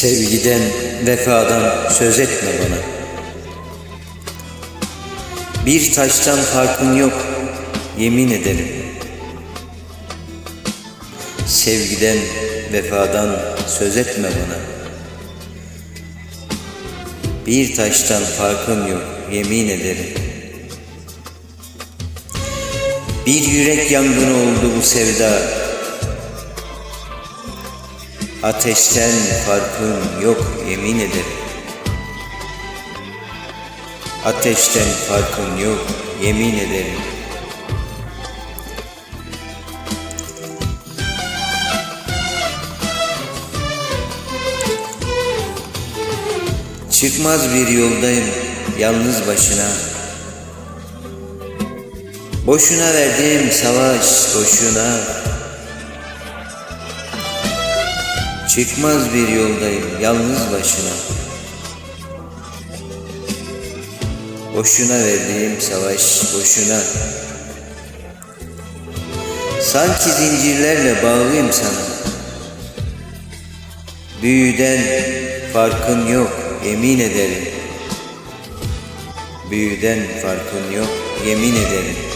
Sevgiden, vefadan söz etme bana. Bir taştan farkın yok, yemin ederim. Sevgiden, vefadan söz etme bana. Bir taştan farkın yok, yemin ederim. Bir yürek yangını oldu bu sevda. Ateşten farkın yok yemin ederim. Ateşten farkın yok yemin ederim. Çıkmaz bir yoldayım yalnız başına. Boşuna verdiğim savaş boşuna. Çıkmaz bir yoldayım yalnız başına. Boşuna verdiğim savaş boşuna. Sanki zincirlerle bağlıyım sana. Büyüden farkın yok yemin ederim. Büyüden farkın yok yemin ederim.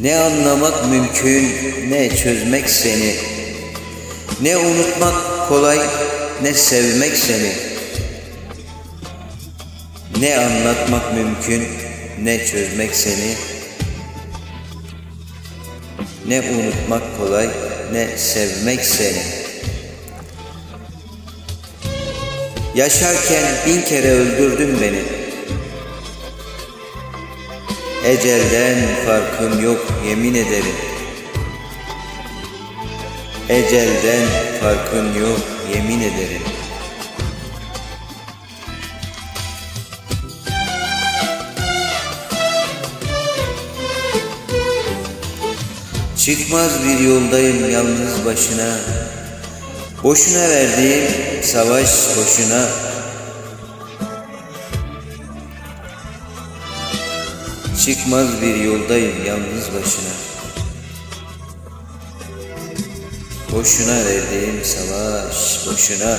Ne anlamak mümkün, ne çözmek seni. Ne unutmak kolay, ne sevmek seni. Ne anlatmak mümkün, ne çözmek seni. Ne unutmak kolay, ne sevmek seni. Yaşarken bin kere öldürdün beni. Ecelden farkım yok yemin ederim. Ecelden farkın yok yemin ederim. Çıkmaz bir yoldayım yalnız başına. Boşuna verdiğim savaş boşuna. Çıkmaz bir yoldayım yalnız başına. Boşuna verdiğim savaş boşuna.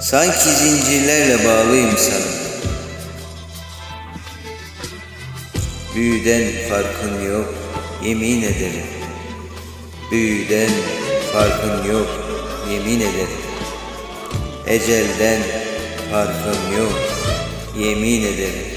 Sanki zincirlerle bağlıyım sana. Büyüden farkın yok yemin ederim. Büyüden farkın yok yemin ederim. Ecelden farkım yok yemin ederim.